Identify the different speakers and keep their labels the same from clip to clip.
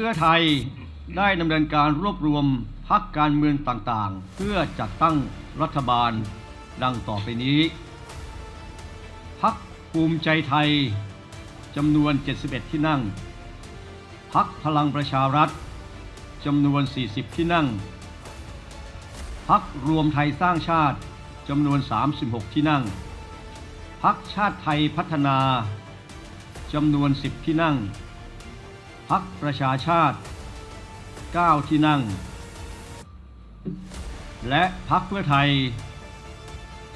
Speaker 1: พื่อไทยได้ดำเนินการรวบรวมพักการเมืองต่างๆ เพื่อจัดตั้งรัฐบาลดังต่อไปนี้ พักภูมิใจไทยจำนวน 71 ที่นั่ง พักพลังประชารัฐจำนวน 40 ที่นั่ง พักรวมไทยสร้างชาติจำนวน 36 ที่นั่ง พักชาติไทยพัฒนาจำนวน 10 ที่นั่ง พักประชาชาติ 9 ที่นั่ง และพักเพื่อไทย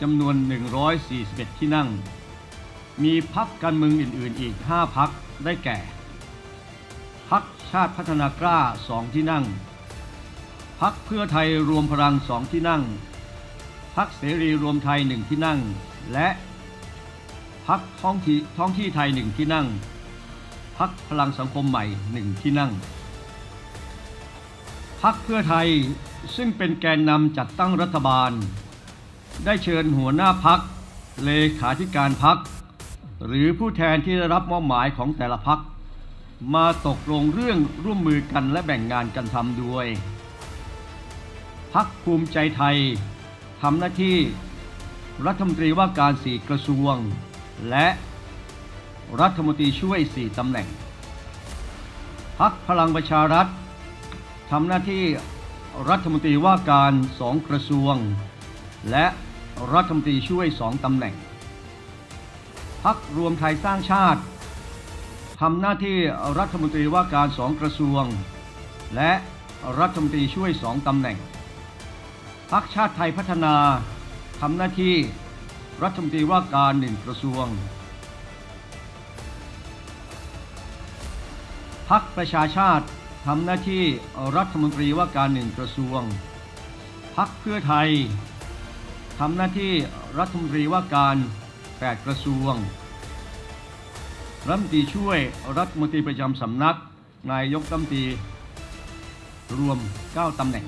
Speaker 1: จำนวน 141 ที่นั่ง มีพักการเมืองอื่น ๆ อีก 5 พักได้แก่ พักชาติพัฒนากล้า 2 ที่นั่ง พักเพื่อไทยรวมพลัง 2 ที่นั่ง พักเสรีรวมไทย 1 ที่นั่ง และพักท้องที่ท้องที่ไทย 1 ที่นั่ง พักพลังสังคมใหม่1ที่นั่ง พักเพื่อไทยซึ่งเป็นแกนนำจัดตั้งรัฐบาล ได้เชิญหัวหน้าพักเลขาธิการพัก หรือผู้แทนที่ได้รับมอบหมายของแต่ละพัก มาตกลงเรื่องร่วมมือกันและแบ่งงานกันทำด้วย พักภูมิใจไทยทำหน้าที่ รัฐมนตรีว่าการสี่กระทรวง และ รัฐมนตรีช่วยสี่ตำแหน่งพักพลังประชารัฐทำหน้าที่รัฐมนตรีว่าการสองกระทรวง และรัฐมนตรีช่วยสองตำแหน่งพักรวมไทยสร้างชาติทำหน้าที่รัฐมนตรีว่าการสองกระทรวง และรัฐมนตรีช่วยสองตำแหน่งพักชาติไทยพัฒนาทำหน้าที่รัฐมนตรีว่าการหนึ่งกระทรวง พักประชาชาติทำหน้าที่รัฐมนตรีว่าการหนึ่งกระทรวง พักเพื่อไทยทำหน้าที่รัฐมนตรีว่าการ 8 กระทรวง รัฐมนตรีช่วยรัฐมนตรีประจำสำนัก นายกรัฐมนตรีรวม 9ตำแหน่ง